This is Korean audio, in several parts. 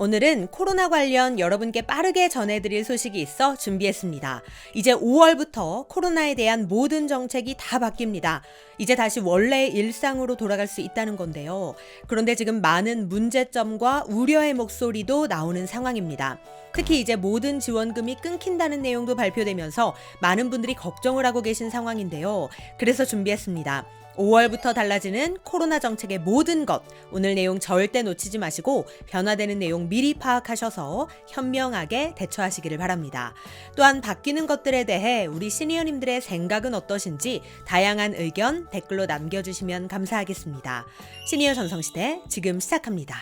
오늘은 코로나 관련 여러분께 빠르게 전해드릴 소식이 있어 준비했습니다. 이제 5월부터 코로나에 대한 모든 정책이 다 바뀝니다. 이제 다시 원래의 일상으로 돌아갈 수 있다는 건데요. 그런데 지금 많은 문제점과 우려의 목소리도 나오는 상황입니다. 특히 이제 모든 지원금이 끊긴다는 내용도 발표되면서 많은 분들이 걱정을 하고 계신 상황인데요. 그래서 준비했습니다. 5월부터 달라지는 코로나 정책의 모든 것. 오늘 내용 절대 놓치지 마시고 변화되는 내용 미리 파악하셔서 현명하게 대처하시기를 바랍니다. 또한 바뀌는 것들에 대해 우리 시니어님들의 생각은 어떠신지 다양한 의견 댓글로 남겨주시면 감사하겠습니다. 시니어 전성시대 지금 시작합니다.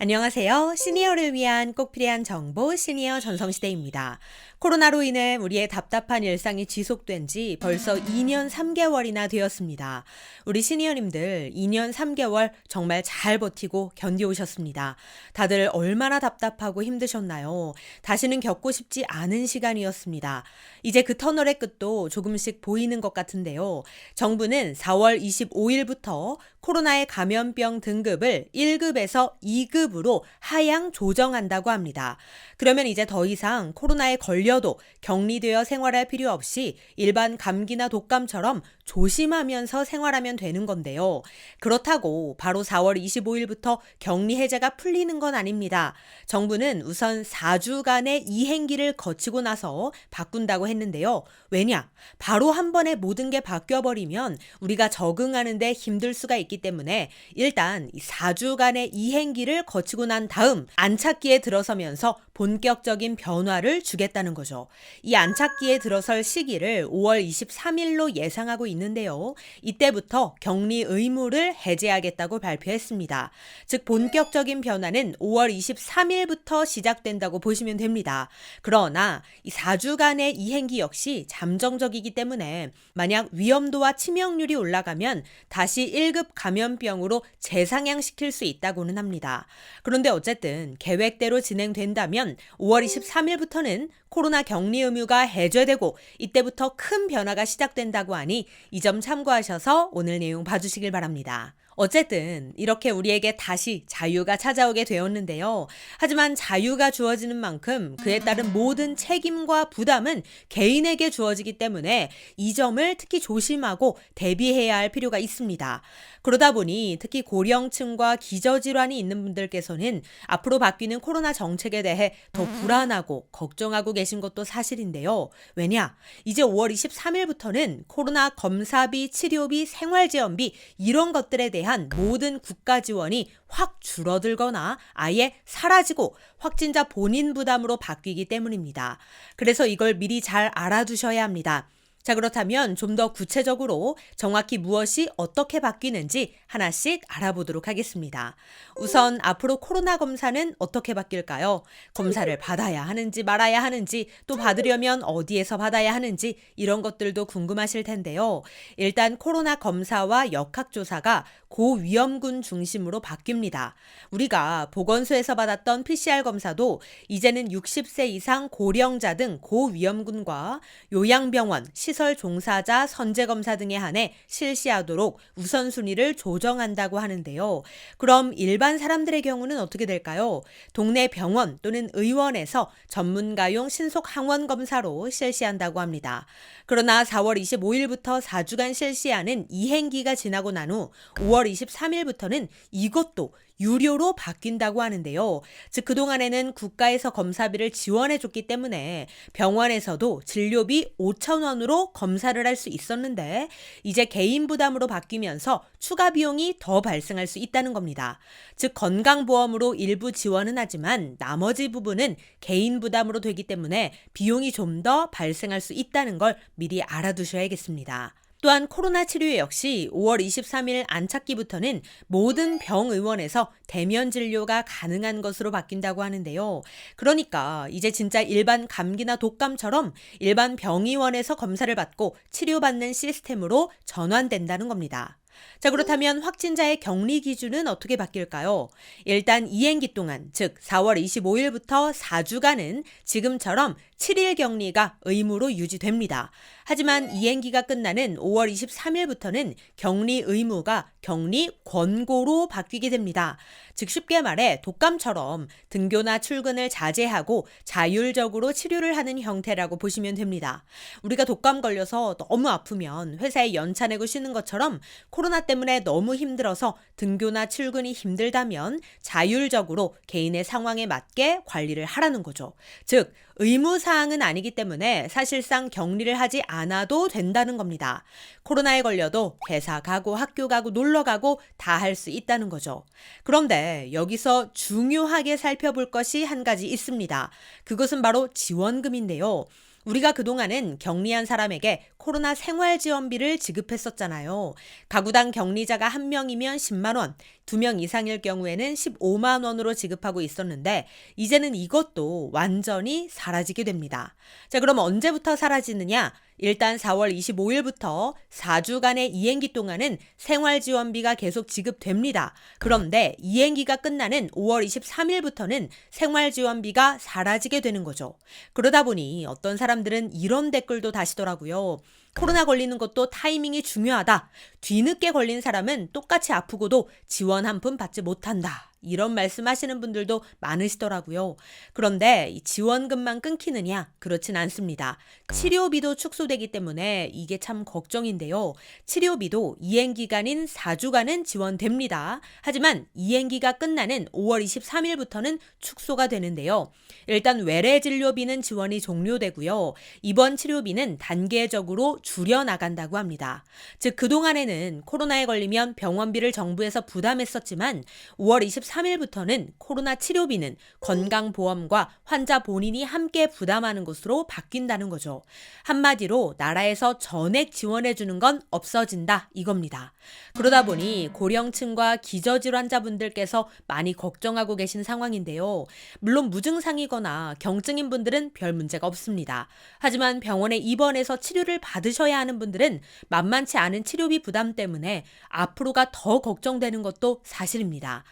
안녕하세요. 시니어를 위한 꼭 필요한 정보 시니어 전성시대입니다. 코로나로 인해 우리의 답답한 일상이 지속된 지 벌써 2년 3개월이나 되었습니다. 우리 시니어님들 2년 3개월 정말 잘 버티고 견디오셨습니다. 다들 얼마나 답답하고 힘드셨나요? 다시는 겪고 싶지 않은 시간이었습니다. 이제 그 터널의 끝도 조금씩 보이는 것 같은데요. 정부는 4월 25일부터 코로나의 감염병 등급을 1급에서 2급으로 하향 조정한다고 합니다. 그러면 이제 더 이상 코로나에 걸려 도 격리되어 생활할 필요 없이 일반 감기나 독감처럼 조심하면서 생활하면 되는 건데요. 그렇다고 바로 4월 25일부터 격리 해제가 풀리는 건 아닙니다. 정부는 우선 4주간의 이행기를 거치고 나서 바꾼다고 했는데요. 왜냐? 바로 한 번에 모든 게 바뀌어버리면 우리가 적응하는데 힘들 수가 있기 때문에 일단 4주간의 이행기를 거치고 난 다음 안착기에 들어서면서 본격적인 변화를 주겠다는 거죠. 이 안착기에 들어설 시기를 5월 23일로 예상하고 있는데요. 이때부터 격리 의무를 해제하겠다고 발표했습니다. 즉 본격적인 변화는 5월 23일부터 시작된다고 보시면 됩니다. 그러나 이 4주간의 이행기 역시 잠정적이기 때문에 만약 위험도와 치명률이 올라가면 다시 1급 감염병으로 재상향시킬 수 있다고는 합니다. 그런데 어쨌든 계획대로 진행된다면 5월 23일부터는 코로나 격리 의무가 해제되고 이때부터 큰 변화가 시작된다고 하니 이 점 참고하셔서 오늘 내용 봐주시길 바랍니다. 어쨌든 이렇게 우리에게 다시 자유가 찾아오게 되었는데요. 하지만 자유가 주어지는 만큼 그에 따른 모든 책임과 부담은 개인에게 주어지기 때문에 이 점을 특히 조심하고 대비해야 할 필요가 있습니다. 그러다 보니 특히 고령층과 기저질환이 있는 분들께서는 앞으로 바뀌는 코로나 정책에 대해 더 불안하고 걱정하고 계신 것도 사실인데요. 왜냐? 이제 5월 23일부터는 코로나 검사비, 치료비, 생활지원비 이런 것들에 대한 대한 모든 국가 지원이 확 줄어들거나 아예 사라지고 확진자 본인 부담으로 바뀌기 때문입니다. 그래서 이걸 미리 잘 알아두셔야 합니다. 자, 그렇다면 좀 더 구체적으로 정확히 무엇이 어떻게 바뀌는지 하나씩 알아보도록 하겠습니다. 우선 앞으로 코로나 검사는 어떻게 바뀔까요? 검사를 받아야 하는지 말아야 하는지 또 받으려면 어디에서 받아야 하는지 이런 것들도 궁금하실 텐데요. 일단 코로나 검사와 역학조사가 고위험군 중심으로 바뀝니다. 우리가 보건소에서 받았던 PCR 검사도 이제는 60세 이상 고령자 등 고위험군과 요양병원, 시설 종사자 선제 검사 등에 한해 실시하도록 우선순위를 조정한다고 하는데요. 그럼 일반 사람들의 경우는 어떻게 될까요? 동네 병원 또는 의원에서 전문가용 신속 항원 검사로 실시한다고 합니다. 그러나 4월 25일부터 4주간 실시하는 이행기가 지나고 난 후 5월 23일부터는 이것도 유료로 바뀐다고 하는데요. 즉, 그동안에는 국가에서 검사비를 지원해줬기 때문에 병원에서도 진료비 5천 원으로 검사를 할 수 있었는데, 이제 개인 부담으로 바뀌면서 추가 비용이 더 발생할 수 있다는 겁니다. 즉, 건강보험으로 일부 지원은 하지만 나머지 부분은 개인 부담으로 되기 때문에 비용이 좀 더 발생할 수 있다는 걸 미리 알아두셔야겠습니다. 또한 코로나 치료 역시 5월 23일 안착기부터는 모든 병의원에서 대면 진료가 가능한 것으로 바뀐다고 하는데요. 그러니까 이제 진짜 일반 감기나 독감처럼 일반 병의원에서 검사를 받고 치료받는 시스템으로 전환된다는 겁니다. 자, 그렇다면 확진자의 격리 기준은 어떻게 바뀔까요? 일단 이행기 동안, 즉 4월 25일부터 4주간은 지금처럼 7일 격리가 의무로 유지됩니다. 하지만 이행기가 끝나는 5월 23일부터는 격리 의무가 격리 권고로 바뀌게 됩니다. 즉 쉽게 말해 독감처럼 등교나 출근을 자제하고 자율적으로 치료를 하는 형태라고 보시면 됩니다. 우리가 독감 걸려서 너무 아프면 회사에 연차 내고 쉬는 것처럼 코로나 때문에 너무 힘들어서 등교나 출근이 힘들다면 자율적으로 개인의 상황에 맞게 관리를 하라는 거죠. 즉, 의무 사항은 아니기 때문에 사실상 격리를 하지 않아도 된다는 겁니다. 코로나에 걸려도 회사 가고 학교 가고 놀러 가고 다 할 수 있다는 거죠. 그런데 여기서 중요하게 살펴볼 것이 한 가지 있습니다. 그것은 바로 지원금인데요. 우리가 그동안은 격리한 사람에게 코로나 생활지원비를 지급했었잖아요. 가구당 격리자가 한 명이면 10만 원, 두 명 이상일 경우에는 15만 원으로 지급하고 있었는데 이제는 이것도 완전히 사라지게 됩니다. 자, 그럼 언제부터 사라지느냐? 일단 4월 25일부터 4주간의 이행기 동안은 생활지원비가 계속 지급됩니다. 그런데 이행기가 끝나는 5월 23일부터는 생활지원비가 사라지게 되는 거죠. 그러다 보니 어떤 사람들은 이런 댓글도 다시더라고요. 코로나 걸리는 것도 타이밍이 중요하다. 뒤늦게 걸린 사람은 똑같이 아프고도 지원 한 푼 받지 못한다. 이런 말씀하시는 분들도 많으시더라고요. 그런데 이 지원금만 끊기느냐? 그렇진 않습니다. 치료비도 축소되기 때문에 이게 참 걱정인데요. 치료비도 이행기간인 4주간은 지원됩니다. 하지만 이행기가 끝나는 5월 23일부터는 축소가 되는데요. 일단 외래 진료비는 지원이 종료되고요. 입원 치료비는 단계적으로 줄여나간다고 합니다. 즉, 그동안에는 코로나에 걸리면 병원비를 정부에서 부담했었지만 5월 23일 부터는 코로나 치료비는 건강보험과 환자 본인이 함께 부담하는 것으로 바뀐다는 거죠. 한마디로 나라에서 전액 지원해주는 건 없어진다 이겁니다. 그러다 보니 고령층과 기저질환자분들께서 많이 걱정하고 계신 상황인데요. 물론 무증상이거나 경증인 분들은 별 문제가 없습니다. 하지만 병원에 입원해서 치료를 받으셔야 하는 분들은 만만치 않은 치료비 부담 때문에 앞으로가 더 걱정되는 것도 사실입니다.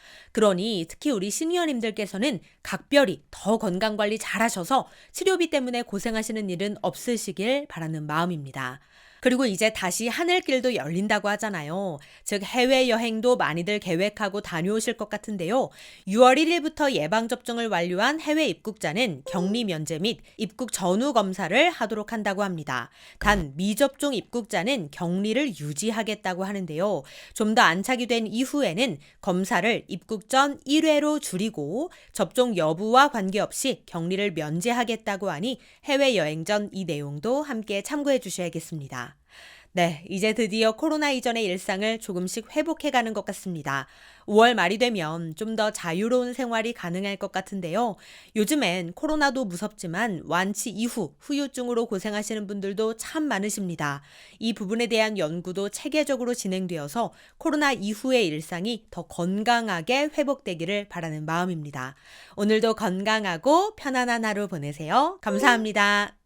그러니 특히 우리 시니어님들께서는 각별히 더 건강 관리 잘 하셔서 치료비 때문에 고생하시는 일은 없으시길 바라는 마음입니다. 그리고 이제 다시 하늘길도 열린다고 하잖아요. 즉 해외여행도 많이들 계획하고 다녀오실 것 같은데요. 6월 1일부터 예방접종을 완료한 해외 입국자는 격리 면제 및 입국 전후 검사를 하도록 한다고 합니다. 단 미접종 입국자는 격리를 유지하겠다고 하는데요. 좀 더 안착이 된 이후에는 검사를 입국 전 1회로 줄이고 접종 여부와 관계없이 격리를 면제하겠다고 하니 해외여행 전 이 내용도 함께 참고해 주셔야겠습니다. 네, 이제 드디어 코로나 이전의 일상을 조금씩 회복해가는 것 같습니다. 5월 말이 되면 좀 더 자유로운 생활이 가능할 것 같은데요. 요즘엔 코로나도 무섭지만 완치 이후 후유증으로 고생하시는 분들도 참 많으십니다. 이 부분에 대한 연구도 체계적으로 진행되어서 코로나 이후의 일상이 더 건강하게 회복되기를 바라는 마음입니다. 오늘도 건강하고 편안한 하루 보내세요. 감사합니다.